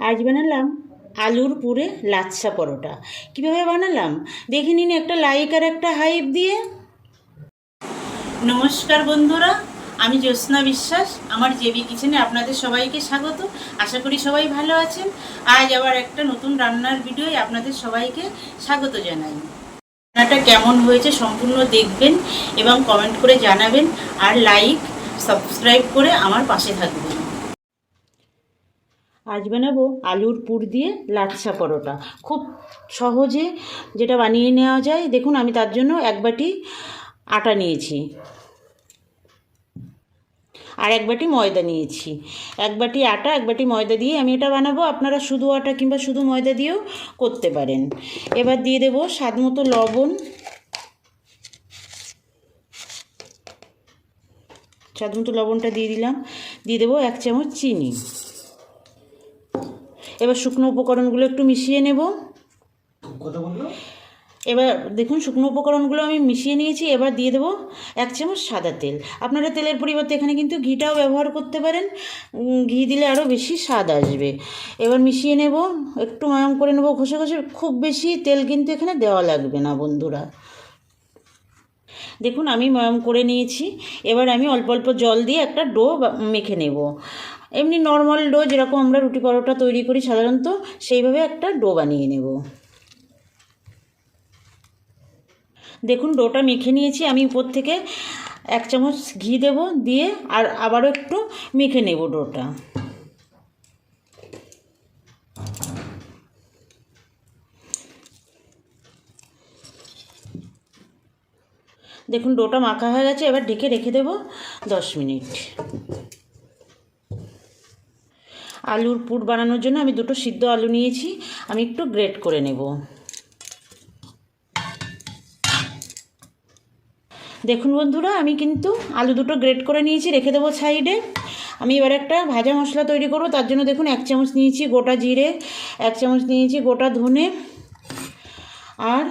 আজ বানালাম আলুর পুরে লাচ্ছা পরোটা। কীভাবে বানালাম? দেখে নিন একটা লাইক আর একটা হাইপ দিয়ে। নমস্কার বন্ধুরা, আমি জ্যোৎস্না বিশ্বাস, আমার জেবি কিচেনে আপনাদের সবাইকে স্বাগত। আশা করি সবাই ভালো আছেন। আজ আবার একটা নতুন রান্নার ভিডিওয় আপনাদের সবাইকে স্বাগত জানাই। রান্নাটা কেমন হয়েছে সম্পূর্ণ দেখবেন এবং কমেন্ট করে জানাবেন। আর লাইক সাবস্ক্রাইব করে আমার পাশে থাকবেন। আজ বানাবো আলুর পুর দিয়ে লাচ্ছা পরোটা। খুব সহজে যেটা বানিয়ে নেওয়া যায়, দেখুন আমি তার জন্য এক বাটি আটা নিয়েছি। আর এক বাটি ময়দা নিয়েছি। এক বাটি আটা, এক বাটি ময়দা দিয়ে আমি এটা বানাবো। আপনারা শুধু আটা কিংবা শুধু ময়দা দিয়েও করতে পারেন। এবার দিয়ে দেবো স্বাদ মতো লবণ। স্বাদ মতো লবণটা দিয়ে দিলাম। দিয়ে দেবো এক চামচ চিনি। এবার শুকনো উপকরণগুলো একটু মিশিয়ে নেব। এবার দেখুন শুকনো উপকরণগুলো আমি মিশিয়ে নিয়েছি এবার দিয়ে দেবো এক চামচ সাদা তেল। আপনারা তেলের পরিবর্তে এখানে কিন্তু ঘিটাও ব্যবহার করতে পারেন। ঘি দিলে আরও বেশি স্বাদ আসবে। এবার মিশিয়ে নেব একটু ময়াম করে নেব ঘষে ঘষে। খুব বেশি তেল কিন্তু এখানে দেওয়া লাগবে না বন্ধুরা। দেখুন আমি ময়াম করে নিয়েছি। এবার আমি অল্প অল্প জল দিয়ে একটা ডো মেখে নেব। এমনি নর্মাল ডো যেরকম আমরা রুটি পরোটা তৈরি করি সাধারণত, সেইভাবে একটা ডো বানিয়ে নেব। দেখুন ডোটা মেখে নিয়েছি, আমি উপর থেকে এক চামচ ঘি দেব দিয়ে আর আবারও একটু মেখে নেব ডোটা দেখুন ডোটা মাখা হয়ে গেছে, এবার ঢেকে রেখে দেব দশ মিনিট। আলুর পুর বানানোর জন্য আমি দুটো সিদ্ধ আলু নিয়েছি, আমি একটু গ্রেট করে নেব। দেখুন বন্ধুরা, আমি কিন্তু আলু দুটো গ্রেট করে নিয়েছি, রেখে দেবো সাইডে। আমি এবার একটা ভাজা মশলা তৈরি করব, তার জন্য দেখুন এক চামচ নিয়েছি গোটা জিরে, এক চামচ নিয়েছি গোটা ধনে, আর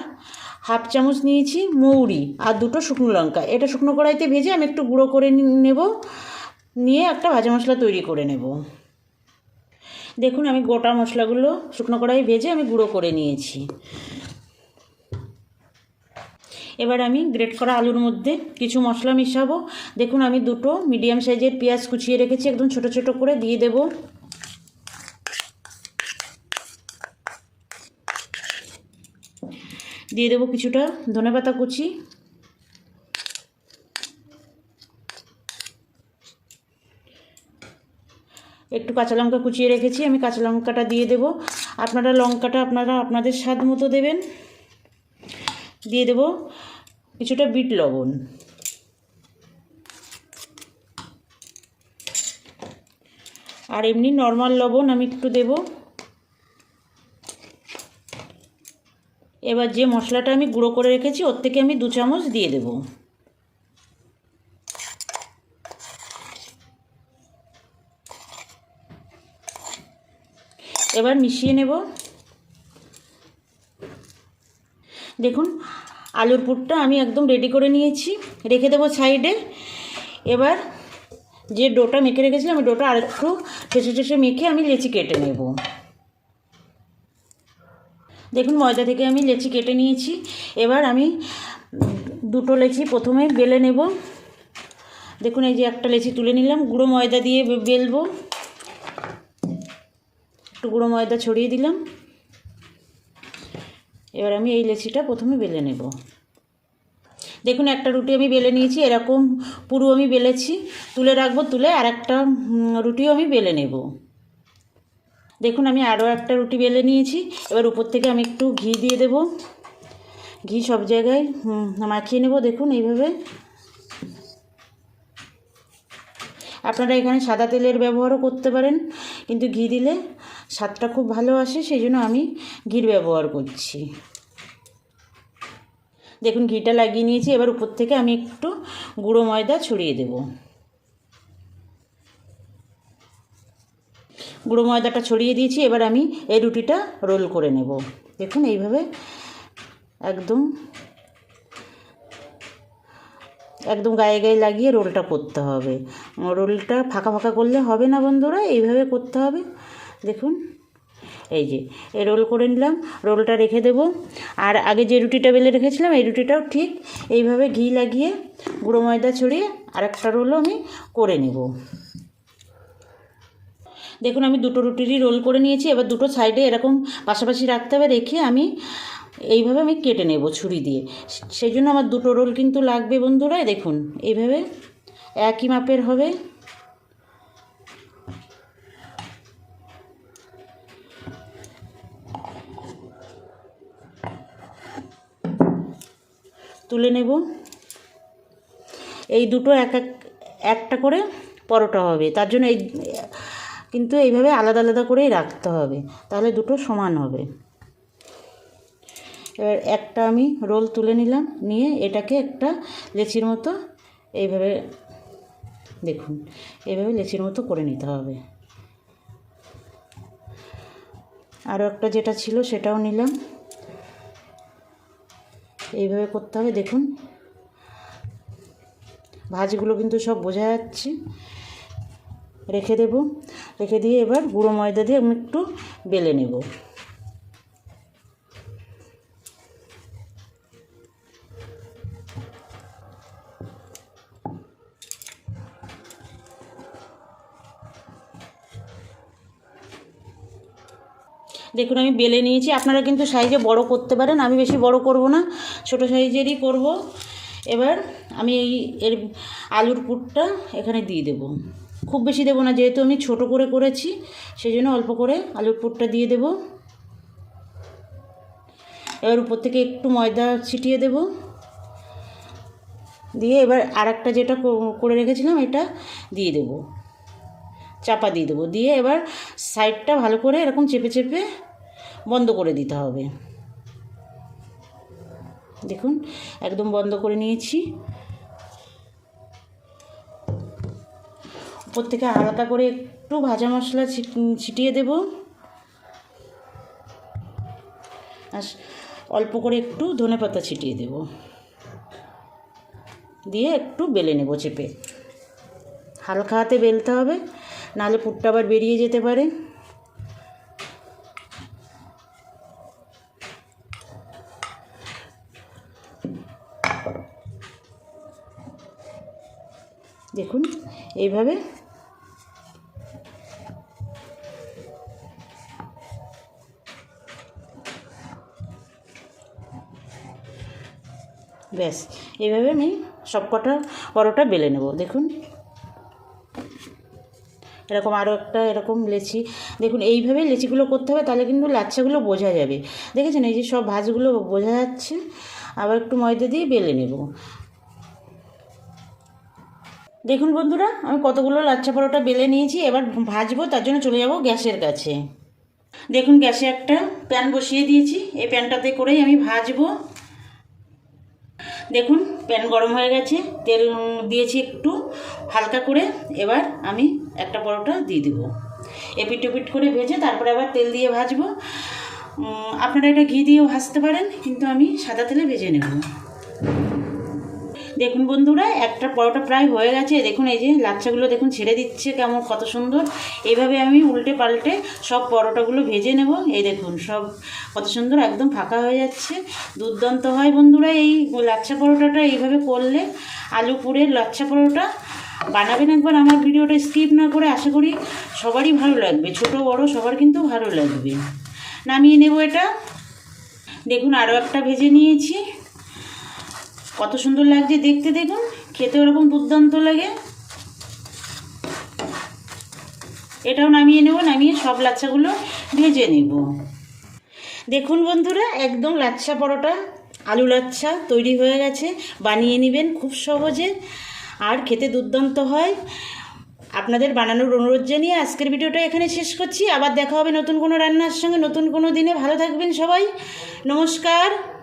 হাফ চামচ নিয়েছি মৌরি, আর দুটো শুকনো লঙ্কা। এটা শুকনো কড়াইতে ভেজে আমি একটু গুঁড়ো করে নেব, নিয়ে একটা ভাজা মশলা তৈরি করে নেব। দেখুন, আমি গোটা মশলাগুলো শুকনো কড়াই ভেজে আমি গুঁড়ো করে নিয়েছি। এবার আমি গ্রেট করা আলুর মধ্যে কিছু মশলা মিশাবো। দেখুন, আমি দুটো মিডিয়াম সাইজের পেঁয়াজ কুচিয়ে রেখেছি, একদম ছোট ছোট করে দিয়ে দেব। দিয়ে দেবো কিছুটা ধনেপাতা কুচি একটু কাঁচা লঙ্কা কুচিয়ে রেখেছি, আমি কাঁচা লঙ্কাটা দিয়ে দেব। আপনারা লঙ্কাটা আপনারা আপনাদের স্বাদ মতো দেবেন। দিয়ে দেব কিছুটা বিট লবণ। আর এমনি নর্মাল লবণ আমি একটু দেব। এবার যে মশলাটা আমি গুঁড়ো করে রেখেছি, ওর থেকে আমি দু চামচ দিয়ে দেব। এবার মিশিয়ে নেব। দেখুন, আলুর পুরটা আমি একদম রেডি করে নিয়েছি। রেখে দেবো সাইডে। এবার যে ডোটা মেখে রেখেছিলাম, ওই ডোটা আরেকটু ঠেসে ঠেসে মেখে আমি লেচি কেটে নেব। দেখুন, ময়দা থেকে আমি লেচি কেটে নিয়েছি। এবার আমি দুটো লেচি প্রথমে বেলে নেব। দেখুন, এই যে একটা লেচি তুলে নিলাম। গুঁড়ো ময়দা দিয়ে বেলবো। একটু গুঁড়ো ময়দা ছড়িয়ে দিলাম। এবার আমি এই লেচিটা প্রথমে বেলে নেব। দেখুন, একটা রুটি আমি বেলে নিয়েছি, এরকম পুরো আমি বেলেছি। তুলে রাখব, তুলে আর একটা রুটিও আমি বেলে নেব। দেখুন, আমি আরও একটা রুটি বেলে নিয়েছি। এবার উপর থেকে আমি একটু ঘি দিয়ে দেব। ঘি সব জায়গায় মাখিয়ে নেব। দেখুন, এইভাবে আপনারা এখানে সাদা তেলের ব্যবহারও করতে পারেন, কিন্তু ঘি দিলে স্বাদটা খুব ভালো আসে, সেই জন্য আমি ঘির ব্যবহার করছি। দেখুন, ঘিটা লাগিয়ে নিয়েছি, এবার উপর থেকে আমি একটু গুঁড়ো ময়দা ছড়িয়ে দেব। গুঁড়ো ময়দাটা ছড়িয়ে দিয়েছি, এবার আমি এই রুটিটা রোল করে নেব। দেখুন, এইভাবে একদম একদম গায়ে গায়ে লাগিয়ে রোলটা করতে হবে। রোলটা ফাঁকা ফাঁকা করলে হবে না বন্ধুরা, এইভাবে করতে হবে। দেখুন, এই যে, এই রোল করে নিলাম, রোলটা রেখে দেবো। আর আগে যে রুটিটা বেলে রেখেছিলাম, এই রুটিটাও ঠিক এইভাবে ঘি লাগিয়ে, গুঁড়ো ময়দা ছড়িয়ে আরেকটা রোলও আমি করে নেব। দেখুন, আমি দুটো রুটিরই রোল করে নিয়েছি। এবার দুটো সাইডে এরকম পাশাপাশি রাখতে হবে, রেখে আমি এইভাবে আমি কেটে নেব ছুরি দিয়ে। সেই জন্য আমার দুটো রোল কিন্তু লাগবে বন্ধুরা দেখুন, এইভাবে একই মাপের হবে। তুলে নেব। এই দুটো এক এক, একটা করে পরোটা হবে, তার জন্য এই, কিন্তু এইভাবে আলাদা আলাদা করেই রাখতে হবে, তাহলে দুটো সমান হবে। এবার একটা আমি রোল তুলে নিলাম, নিয়ে এটাকে একটা লেচির মতো এইভাবে দেখুন, এইভাবে লেচির মতো করে নিতে হবে। আরও একটা যেটা ছিল সেটাও নিলাম। এইভাবে করতে হবে, দেখুন। ভাজগুলো কিন্তু সব বোঝা যাচ্ছে। রেখে দেব, রেখে দিয়ে এবার গুঁড়ো ময়দা দিয়ে আমি একটু বেলে নেব। দেখুন, আমি বেলে নিয়েছি। আপনারা কিন্তু সাইজে বড় করতে পারেন। আমি বেশি বড় করব না। ছোট সাইজেরই করব। এবার আমি এই এর আলুর পুরটা এখানে দিয়ে দেব। খুব বেশি দেবো না, যেহেতু আমি ছোট করে করেছি সেই জন্য অল্প করে আলুর পুরটা দিয়ে দেব। এবার উপর থেকে একটু ময়দা ছিটিয়ে দেব। দিয়ে এবার আর একটা যেটা করে রেখেছিলাম, এটা দিয়ে দেব। চাপা দিয়ে দেবো। দিয়ে এবার সাইডটা ভালো করে এরকম চেপে চেপে বন্ধ করে দিতে হবে। দেখুন, একদম বন্ধ করে নিয়েছি। উপর থেকে হালকা করে একটু ভাজা মশলা ছিট- ছিটিয়ে দেব। আর অল্প করে একটু ধনে পাতা ছিটিয়ে দেব। দিয়ে একটু বেলে নেব চেপে। হালকা হাতে বেলতে হবে, নাহলে পুরটা আবার বেরিয়ে যেতে পারে। দেখুন, এইভাবে ব্যাস, এইভাবে আমি সবকটা পরোটা বেলে নেব, দেখুন। এরকম আরও একটা এরকম লেচি, দেখুন, এইভাবে লেচিগুলো করতে হবে, তাহলে কিন্তু লাচ্ছাগুলো বোঝা যাবে। দেখেছেন, এই যে সব ভাজগুলো বোঝা যাচ্ছে, আবার একটু ময়দা দিয়ে বেলে নেব। দেখুন বন্ধুরা, আমি কতগুলো লাচ্ছা পরোটা বেলে নিয়েছি, এবার ভাজবো, তার জন্য চলে যাব গ্যাসের কাছে। দেখুন, গ্যাসে একটা প্যান বসিয়ে দিয়েছি, এই প্যানটাতে করেই আমি ভাজবো। দেখুন, প্যান গরম হয়ে গেছে, তেল দিয়েছি একটু, হালকা করে, এবার আমি একটা পরোটা দিয়ে দেবো। এপিট ওপিট করে ভেজে, তারপরে আবার তেল দিয়ে ভাজবো। আপনারা এটা ঘি দিয়েও ভাজতে পারেন, কিন্তু আমি সাদা তেলে ভেজে নেব। দেখুন বন্ধুরা, একটা পরোটা প্রায় হয়ে গেছে। দেখুন এই যে লাচ্ছাগুলো দেখুন ছেড়ে দিচ্ছে কেমন, কত সুন্দর। এইভাবে আমি উল্টে পাল্টে সব পরোটাগুলো ভেজে নেব। এই দেখুন সব কত সুন্দর, একদম ফাঁকা হয়ে যাচ্ছে। দুর্দান্ত হয় বন্ধুরা এই লাচ্ছা পরোটাটা। এইভাবে করলে আলু পুরের লাচ্ছা পরোটা বানাবেন একবার আমার ভিডিওটা স্কিপ না করে। আশা করি সবারই ভালো লাগবে, ছোট, বড়, সবার কিন্তু ভালো লাগবে। নামিয়ে নেব এটা। দেখুন আরও একটা ভেজে নিয়েছি। কত সুন্দর লাগছে দেখতে দেখুন, খেতে ওরকম দুর্দান্ত লাগে। এটাও নামিয়ে নেব, নামিয়ে সব লাচ্ছাগুলো ভেজে নেব। দেখুন বন্ধুরা, একদম লাচ্ছা পরোটা, আলু লাচ্ছা তৈরি হয়ে গেছে, বানিয়ে নেবেন খুব সহজে, আর খেতে দুর্দান্ত হয়। আপনাদের বানানোর অনুরোধ জানিয়ে আজকের ভিডিওটা এখানে শেষ করছি। আবার দেখা হবে নতুন কোনো রান্নার সঙ্গে, নতুন কোনো দিনে। ভালো থাকবেন সবাই। নমস্কার।